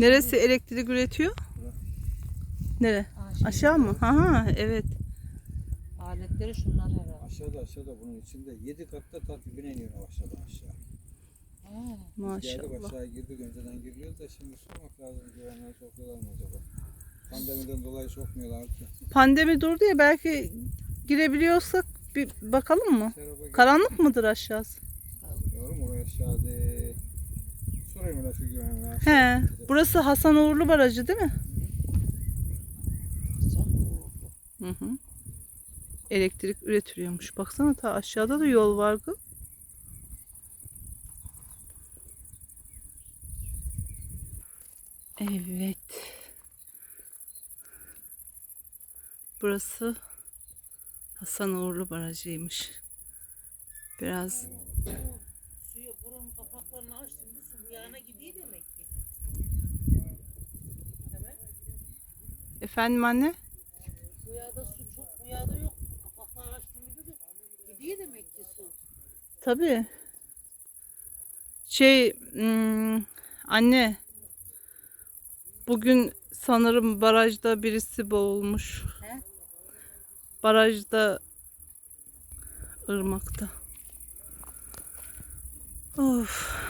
Neresi elektrik üretiyor? Nere? Aa, şimdi Aşağı mı? Ha evet. Aletleri şunlar herhalde. Aşağıda aşağıda bunun içinde 7 katta ta dibine iniyor aşağıdan aşağı. Ha. Geldik Maşallah. aşağı girdik önceden giriyoruz da şimdi sormak lazım güvenliğe sokuyorlar mı acaba? Pandemiden dolayı sokmuyorlar ki. Pandemi durdu ya belki girebiliyorsak bir bakalım mı? Karanlık mıdır aşağısı? Yorum oraya aşağı de. Sorayım öyle şu güvenliğe. He. Burası Hasan Uğurlu Barajı değil mi? Hı hı. Elektrik üretiliyormuş. Baksana ta aşağıda da yol var. Evet. Burası Hasan Uğurlu Barajı'ymış. Biraz yana gidiyor demek ki. Efendim anne? Bu yağda su çok bu yağda yok. Kapaklar açtığında da gidiyor demek ki su. Tabii. Şey hmm, anne bugün sanırım barajda birisi boğulmuş. He? Barajda ırmakta. Of.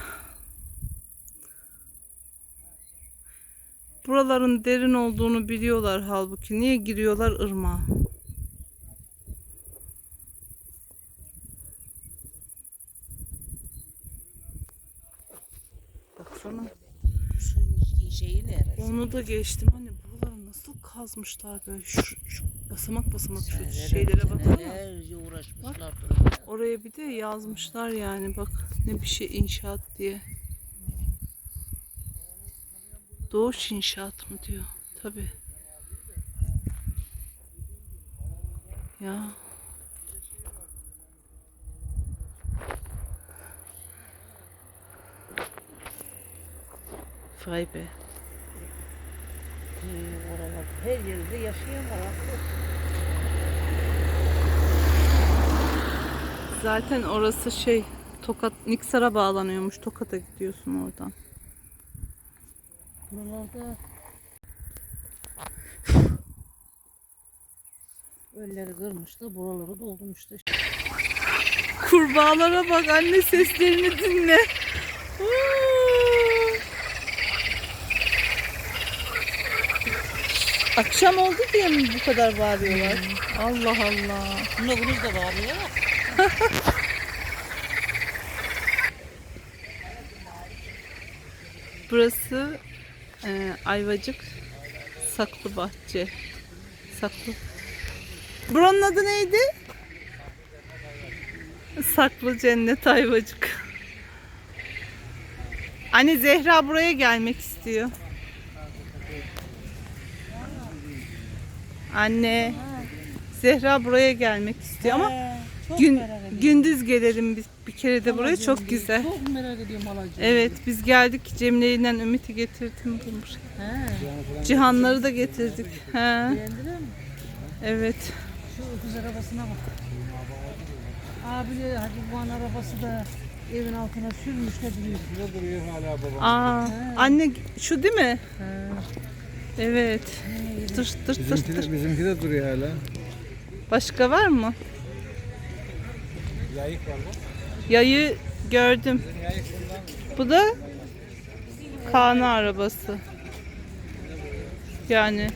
Buraların derin olduğunu biliyorlar halbuki. Niye giriyorlar ırmağa? Baksana. Onu da geçtim. Hani buraları nasıl kazmışlar böyle şu, şu basamak basamak şu şeylere baksana. Oraya. Oraya bir de yazmışlar yani bak ne bir şey inşaat diye. Doğuş inşaat mı diyor. Tabi. Ya. Vay be. Oralar her yerde haklı. Zaten orası şey Tokat Niksar'a bağlanıyormuş. Tokat'a gidiyorsun oradan. Buralarda Ölleri kırmış da buraları doldurmuş da. Kurbağalara bak anne seslerini dinle. Akşam oldu diye mi bu kadar bağırıyorlar? Allah Allah. Bunda bunuz da ya. Burası e, Ayvacık Saklı Bahçe. Saklı. Buranın adı neydi? Saklı Cennet Ayvacık. Anne Zehra buraya gelmek istiyor. Anne. Zehra buraya gelmek istiyor ama çok gün, merak ediyorum. gündüz gelelim biz bir kere de buraya çok diye. güzel. Çok merak ediyorum halacığım. Evet biz geldik Cemile ile Ümit'i getirdim buraya. He. Cihanları da getirdik. He, Beğendiler mi? evet. Şu öküz arabasına bak. Abi de Hacı Buğan arabası da evin altına sürmüş de duruyor. Burada duruyor hala babam. Aa, anne şu değil mi? He. Evet. Dur dur dur Bizimki dur. de, bizimki de duruyor hala. Başka var mı? Yayık var mı? Yayı gördüm. Yayık. Bu da Kaan'ın arabası. Yani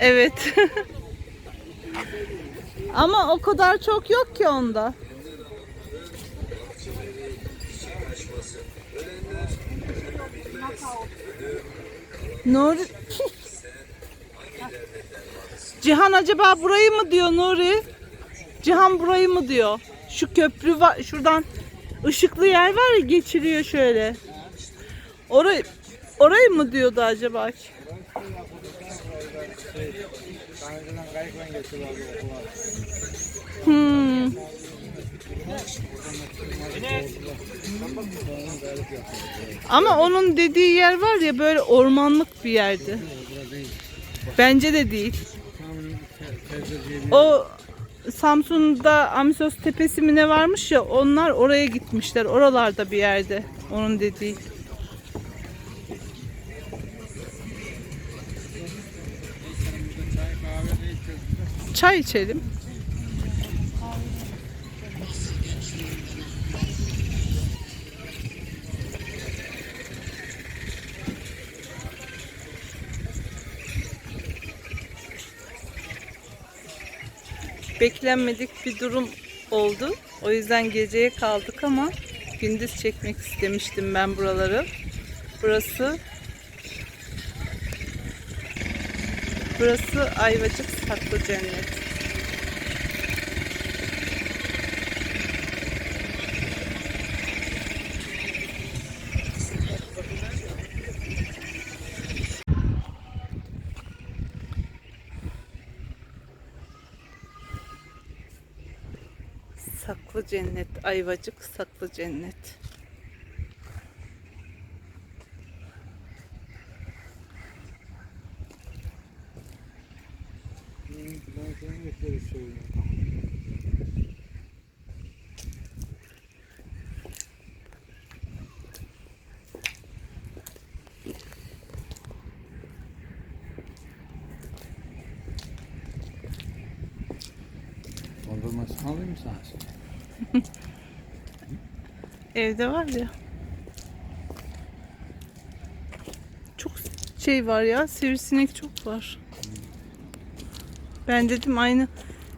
Evet. Ama o kadar çok yok ki onda. Nur Cihan acaba burayı mı diyor Nuri? Cihan burayı mı diyor? Şu köprü var şuradan ışıklı yer var ya geçiliyor şöyle. Orayı orayı mı diyordu acaba? Hmm. Ama onun dediği yer var ya böyle ormanlık bir yerdi. Bence de değil. O Samsun'da Amisos Tepesi mi ne varmış ya onlar oraya gitmişler. Oralarda bir yerde. Onun dediği. Çay içelim. Beklenmedik bir durum oldu. O yüzden geceye kaldık ama gündüz çekmek istemiştim ben buraları. Burası Burası Ayvacık Saklı Cennet. Saklı Cennet, Ayvacık Saklı Cennet. Ben seni bekleriz şöyle. Dondurmasını alayım mı sana? Evde var ya. Çok şey var ya, sivrisinek çok var. Ben dedim aynı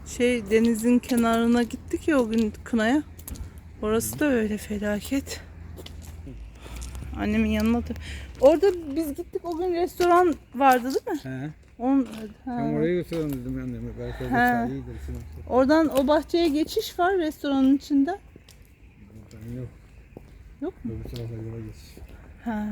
şey denizin kenarına gittik ya o gün Kına'ya. Orası da öyle felaket. Annemin yanına da. Orada biz gittik o gün restoran vardı değil mi? He. On. Ben oraya götürelim dedim anneme. Belki orada He. çay iyidir. Sinop'ta. Oradan o bahçeye geçiş var restoranın içinde. Buradan yok. Yok mu? Öbür tarafa yola geç. Ha.